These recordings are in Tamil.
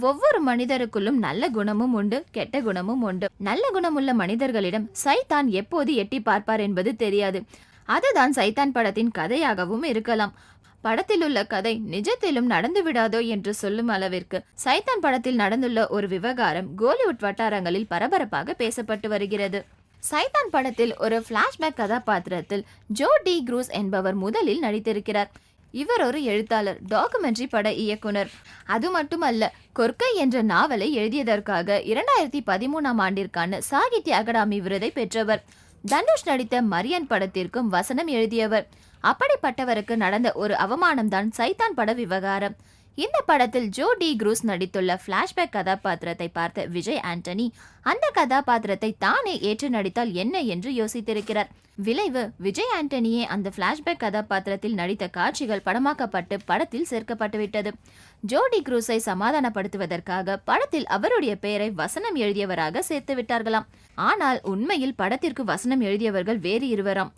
ஒவ்வொரு மனிதருக்குள்ளும் நல்ல குணமும் உண்டு கெட்ட குணமும் உண்டு. நல்ல குணமுள்ள மனிதர்களிடம் சைத்தான் எப்போது எட்டி பார்ப்பார் என்பது தெரியாது. அதுதான் சைத்தான் படத்தின் கதையாகவும் இருக்கலாம். படத்தில் உள்ள கதை நிஜத்திலும் நடந்து விடாதோ என்று சொல்லும் அளவிற்கு சைத்தான் படத்தில் நடந்துள்ள ஒரு விவகாரம் கோலிவுட் வட்டாரங்களில் பரபரப்பாக பேசப்பட்டு வருகிறது. சைத்தான் படத்தில் ஒரு பிளாஷ்பேக் கதாபாத்திரத்தில் ஜோ டி குரூஸ் என்பவர் முதலில் நடித்திருக்கிறார். இவர் ஒரு எழுத்தாளர் டாக்குமெண்ட்ரி பட இயக்குனர். அது மட்டுமல்ல கொர்க்கை என்ற நாவலை எழுதியதற்காக இரண்டாயிரத்தி பதிமூணாம் ஆண்டிற்கான சாகித்ய அகாடமி விருதை பெற்றவர். தனுஷ் நடித்த மரியன் படத்திற்கும் வசனம் எழுதியவர். அப்படிப்பட்டவருக்கு நடந்த ஒரு அவமானம்தான் சைத்தான் பட விவகாரம். இந்த படத்தில் ஜோ டி குரூஸ் நடித்துள்ள ஃப்ளாஷ்பேக் கதாபாத்திரத்தை பார்த்த விஜய் ஆண்டனி அந்த கதாபாத்திரத்தை தானே ஏற்று நடித்தால் என்ன என்று யோசித்திருக்கிறார். விளைவு விஜய் ஆண்டனியே அந்த ஃப்ளாஷ்பேக் கதாபாத்திரத்தில் நடித்த காட்சிகள் படமாக்கப்பட்டு படத்தில் சேர்க்கப்பட்டுவிட்டது. ஜோடி குரூஸை சமாதானப்படுத்துவதற்காக படத்தில் அவருடைய பெயரை வசனம் எழுதியவராக சேர்த்து விட்டார்களாம் ஆனால் உண்மையில் படத்திற்கு வசனம் எழுதியவர்கள் வேறு இருவராம்.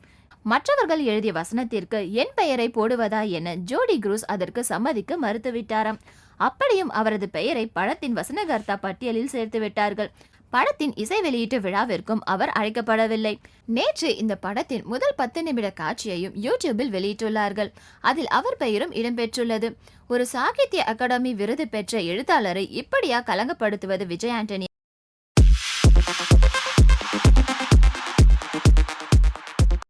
மற்றவர்கள் எழுதிய வசனத்திற்கு என் பெயரை போடுவதா என ஜோடி குரூஸ் அதற்கு சம்மதிக்க மறுத்துவிட்டாராம். அப்படியும் அவரது பெயரை படத்தின் வசனகர்த்தா பட்டியலில் சேர்த்து விட்டார்கள். படத்தின் இசை வெளியீட்டு விழாவிற்கும் அவர் அழைக்கப்படவில்லை. நேற்று இந்த படத்தின் முதல் பத்து நிமிட காட்சியையும் யூடியூபில் வெளியிட்டுள்ளார்கள். அதில் அவர் பெயரும் இடம்பெற்றுள்ளது. ஒரு சாகித்ய அகாடமி விருது பெற்ற எழுத்தாளரை இப்படியா கலங்கப்படுத்துவது விஜய் ஆண்டனி